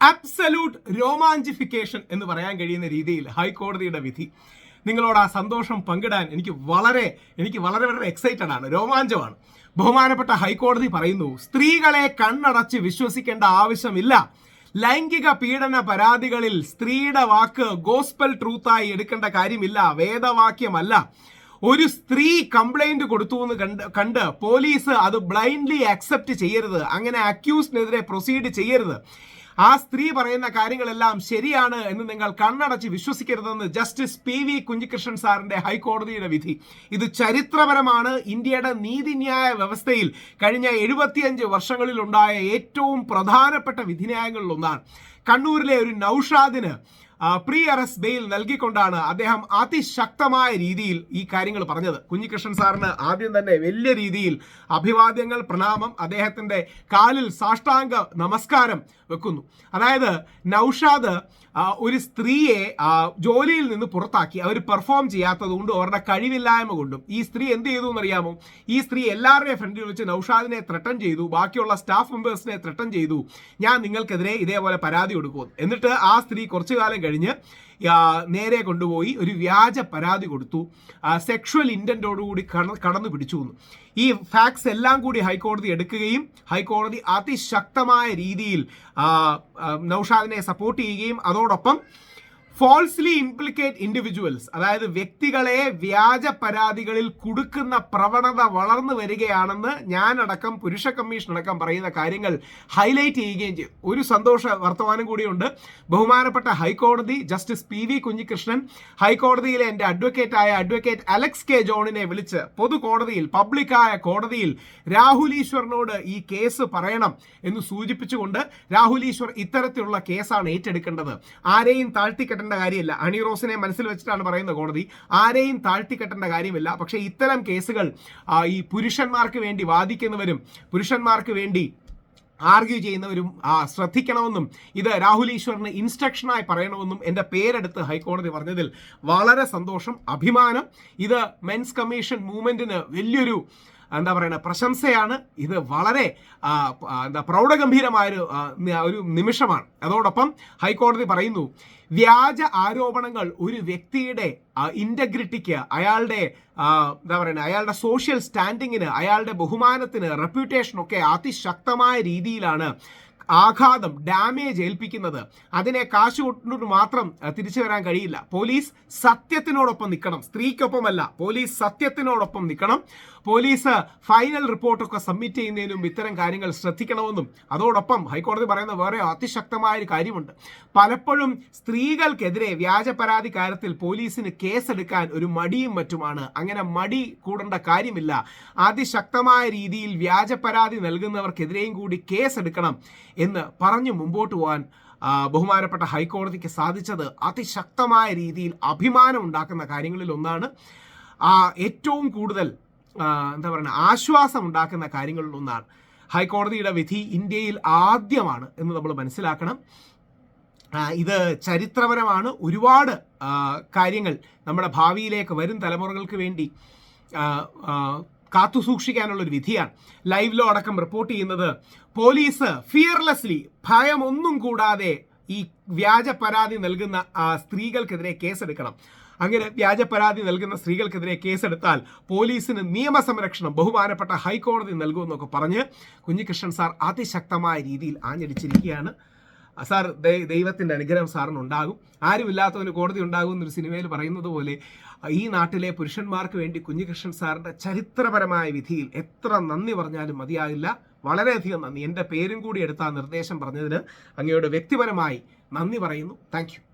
Absolute രോമാഞ്ചിഫിക്കേഷൻ എന്ന് പറയാൻ കഴിയുന്ന രീതിയിൽ ഹൈക്കോടതിയുടെ വിധി. നിങ്ങളോട് ആ സന്തോഷം പങ്കിടാൻ എനിക്ക് വളരെ എനിക്ക് വളരെ വളരെ എക്സൈറ്റഡ് ആണ് രോമാഞ്ചമാണ്. ബഹുമാനപ്പെട്ട ഹൈക്കോടതി പറയുന്നു സ്ത്രീകളെ കണ്ണടച്ച് വിശ്വസിക്കേണ്ട ആവശ്യമില്ല. ലൈംഗിക പീഡന പരാതികളിൽ സ്ത്രീയുടെ വാക്ക് ഗോസ്പൽ ട്രൂത്തായി എടുക്കേണ്ട കാര്യമില്ല വേദവാക്യമല്ല. ഒരു സ്ത്രീ കംപ്ലൈന്റ് കൊടുത്തു എന്ന് കണ്ട് കണ്ട് പോലീസ് അത് ബ്ലൈൻഡ്ലി അക്സെപ്റ്റ് ചെയ്യരുത്. അങ്ങനെ അക്യൂസ്ഡിനെതിരെ പ്രൊസീഡ് ചെയ്യരുത്. ആ സ്ത്രീ പറയുന്ന കാര്യങ്ങളെല്ലാം ശരിയാണ് എന്ന് നിങ്ങൾ കണ്ണടച്ച് വിശ്വസിക്കരുതെന്ന് ജസ്റ്റിസ് പി വി കുഞ്ഞികൃഷ്ണൻ സാറിന്റെ ഹൈക്കോടതിയുടെ വിധി. ഇത് ചരിത്രപരമാണ്. ഇന്ത്യയുടെ നീതിന്യായ വ്യവസ്ഥയിൽ കഴിഞ്ഞ എഴുപത്തിയഞ്ച് വർഷങ്ങളിൽ ഉണ്ടായ ഏറ്റവും പ്രധാനപ്പെട്ട വിധിന്യായങ്ങളിൽ ഒന്നാണ് കണ്ണൂരിലെ ഒരു നൌഷാദിന് പ്രീ അറസ്റ്റ് ബെയിൽ നൽകിക്കൊണ്ടാണ് അദ്ദേഹം അതിശക്തമായ രീതിയിൽ ഈ കാര്യങ്ങൾ പറഞ്ഞത്. കുഞ്ഞികൃഷ്ണൻ സാറിന് ആദ്യം തന്നെ വലിയ രീതിയിൽ അഭിവാദ്യങ്ങൾ പ്രണാമം അദ്ദേഹത്തിന്റെ കാലിൽ സാഷ്ടാംഗ നമസ്കാരം വെക്കുന്നു. അതായത് നൌഷാദ് ഒരു സ്ത്രീയെ ജോലിയിൽ നിന്ന് പുറത്താക്കി. അവർ പെർഫോം ചെയ്യാത്തത് കൊണ്ടും അവരുടെ കഴിവില്ലായ്മ കൊണ്ടും. ഈ സ്ത്രീ എന്ത് ചെയ്തു എന്നറിയാമോ? ഈ സ്ത്രീ എല്ലാവരുടെയും ഫ്രണ്ടിൽ വെച്ച് നൌഷാദിനെ ത്രട്ടൺ ചെയ്തു. ബാക്കിയുള്ള സ്റ്റാഫ് മെമ്പേഴ്സിനെ ത്രട്ടൺ ചെയ്തു. ഞാൻ നിങ്ങൾക്കെതിരെ ഇതേപോലെ പരാതി കൊടുക്കും എന്നിട്ട് ആ സ്ത്രീ കുറച്ചു കാലം കഴിഞ്ഞ് നേരെ കൊണ്ടുപോയി ഒരു വ്യാജ പരാതി കൊടുത്തു. സെക്ഷുവൽ ഇന്റന്റോടുകൂടി കടന്നു പിടിച്ചു എന്ന്. ഈ ഫാക്ട്സ് എല്ലാം കൂടി ഹൈക്കോടതി എടുക്കുകയും ഹൈക്കോടതി അതിശക്തമായ രീതിയിൽ നൗഷാദിനെ സപ്പോർട്ട് ചെയ്യുകയും അതോടൊപ്പം ഫോൾസ്ലി ഇംപ്ലിക്കേറ്റ് ഇൻഡിവിജ്വൽസ് അതായത് വ്യക്തികളെ വ്യാജ പരാതികളിൽ കുടുക്കുന്ന പ്രവണത വളർന്നു വരികയാണെന്ന് ഞാനടക്കം പുരുഷ കമ്മീഷൻ അടക്കം പറയുന്ന കാര്യങ്ങൾ ഹൈലൈറ്റ് ചെയ്യുകയും ചെയ്യും. ഒരു സന്തോഷ വർത്തമാനം കൂടിയുണ്ട്. ബഹുമാനപ്പെട്ട ഹൈക്കോടതി ജസ്റ്റിസ് പി വി കുഞ്ഞികൃഷ്ണൻ ഹൈക്കോടതിയിലെ എന്റെ അഡ്വക്കേറ്റായ അഡ്വക്കേറ്റ് അലക്സ് കെ ജോണിനെ വിളിച്ച് പൊതു കോടതിയിൽ പബ്ലിക്കായ കോടതിയിൽ രാഹുൽ ഈശ്വറിനോട് ഈ കേസ് പറയണം എന്ന് സൂചിപ്പിച്ചുകൊണ്ട് രാഹുൽ ഈശ്വർ ഇത്തരത്തിലുള്ള കേസാണ് ഏറ്റെടുക്കേണ്ടത്. ആരെയും താഴ്ത്തിക്കെട്ടേണ്ട കാര്യമില്ല. അണി റോസിനെ മനസ്സിൽ വെച്ചിട്ടാണ് പറയുന്നത് കോടതി. ആരെയും താഴ്ത്തിക്കെട്ടേണ്ട കാര്യമില്ല. പക്ഷേ ഇത്തരം കേസുകൾ ഈ പുരുഷന്മാർക്ക് വേണ്ടി വാദിക്കുന്നവരും പുരുഷന്മാർക്ക് വേണ്ടി ആർഗ്യൂ ചെയ്യുന്നവരും ശ്രദ്ധിക്കണമെന്നും ഇത് രാഹുൽ ഈശ്വറിന് ഇൻസ്ട്രക്ഷനായി പറയണമെന്നും എന്റെ പേരെടുത്ത് ഹൈക്കോടതി പറഞ്ഞതിൽ വളരെ സന്തോഷം അഭിമാനം. ഇത് മെൻസ് കമ്മീഷൻ മൂവ്മെന്റിന് വലിയൊരു എന്താ പറയുക പ്രശംസയാണ്. ഇത് വളരെ എന്താ പ്രൗഢഗംഭീരമായൊരു ഒരു നിമിഷമാണ്. അതോടൊപ്പം ഹൈക്കോടതി പറയുന്നു വ്യാജ ആരോപണങ്ങൾ ഒരു വ്യക്തിയുടെ ഇന്റഗ്രിറ്റിക്ക് അയാളുടെ എന്താ പറയുക അയാളുടെ സോഷ്യൽ സ്റ്റാൻഡിങ്ങിന് അയാളുടെ ബഹുമാനത്തിന് റെപ്യൂട്ടേഷനൊക്കെ അതിശക്തമായ രീതിയിലാണ് ആഘാതം ഡാമേജ് ഏൽപ്പിക്കുന്നത്. അതിനെ കാശ് കൊണ്ടുകൊണ്ട് മാത്രം തിരിച്ചു വരാൻ കഴിയില്ല. പോലീസ് സത്യത്തിനോടൊപ്പം നിൽക്കണം. സ്ത്രീക്കൊപ്പമല്ല പോലീസ് സത്യത്തിനോടൊപ്പം നിൽക്കണം. പോലീസ് ഫൈനൽ റിപ്പോർട്ടൊക്കെ സബ്മിറ്റ് ചെയ്യുന്നതിനും ഇത്തരം കാര്യങ്ങൾ ശ്രദ്ധിക്കണമെന്നും അതോടൊപ്പം ഹൈക്കോടതി പറയുന്ന വേറെ അതിശക്തമായ ഒരു കാര്യമുണ്ട്. പലപ്പോഴും സ്ത്രീകൾക്കെതിരെ വ്യാജ പരാതി കാര്യത്തിൽ പോലീസിന് കേസെടുക്കാൻ ഒരു മടിയും മറ്റുമാണ്. അങ്ങനെ മടി കൂടേണ്ട കാര്യമില്ല. അതിശക്തമായ രീതിയിൽ വ്യാജ പരാതി നൽകുന്നവർക്കെതിരെയും കൂടി കേസെടുക്കണം എന്ന് പറഞ്ഞു മുമ്പോട്ട് പോകാൻ ബഹുമാനപ്പെട്ട ഹൈക്കോടതിക്ക് സാധിച്ചത് അതിശക്തമായ രീതിയിൽ അഭിമാനം ഉണ്ടാക്കുന്ന കാര്യങ്ങളിൽ ഒന്നാണ്. ഏറ്റവും കൂടുതൽ എന്താ പറയുക ആശ്വാസം ഉണ്ടാക്കുന്ന കാര്യങ്ങളിൽ ഒന്നാണ്. ഹൈക്കോടതിയുടെ വിധി ഇന്ത്യയിൽ ആദ്യമാണ് എന്ന് നമ്മൾ മനസ്സിലാക്കണം. ഇത് ചരിത്രപരമാണ്. ഒരുപാട് കാര്യങ്ങൾ നമ്മുടെ ഭാവിയിലേക്ക് വരും തലമുറകൾക്ക് വേണ്ടി ആ, ആ, കാത്തു സൂക്ഷിക്കാനുള്ള ഒരു വിധിയാണ്. ലൈവിലോ അടക്കം റിപ്പോർട്ട് ചെയ്യുന്നത് പോലീസ് ഫിയർലെസ്ലി ഭയമൊന്നും കൂടാതെ ഈ വ്യാജ പരാതി നൽകുന്ന ആ, സ്ത്രീകൾക്കെതിരെ കേസെടുക്കണം. അങ്ങനെ വ്യാജ പരാതി നൽകുന്ന സ്ത്രീകൾക്കെതിരെ കേസെടുത്താൽ പോലീസിന് നിയമസംരക്ഷണം ബഹുമാനപ്പെട്ട ഹൈക്കോടതി നൽകുമെന്നൊക്കെ പറഞ്ഞ് കുഞ്ഞികൃഷ്ണൻ സാർ അതിശക്തമായ രീതിയിൽ ആഞ്ഞടിച്ചിരിക്കുകയാണ്. സാർ ദൈവത്തിന്റെ അനുഗ്രഹം സാറിന് ഉണ്ടാകും ആരുമില്ലാത്തവന് കോടതി ഉണ്ടാകും എന്നൊരു സിനിമയിൽ പറയുന്നത് പോലെ ഈ നാട്ടിലെ പുരുഷന്മാർക്ക് വേണ്ടി കുഞ്ഞികൃഷ്ണൻ സാറിന്റെ ചരിത്രപരമായ വിധിയിൽ എത്ര നന്ദി പറഞ്ഞാലും മതിയാകില്ല. വളരെയധികം നന്ദി. എന്റെ പേരും കൂടി എടുത്ത നിർദ്ദേശം പറഞ്ഞതിന് അങ്ങയോട് വ്യക്തിപരമായി നന്ദി പറയുന്നു. താങ്ക്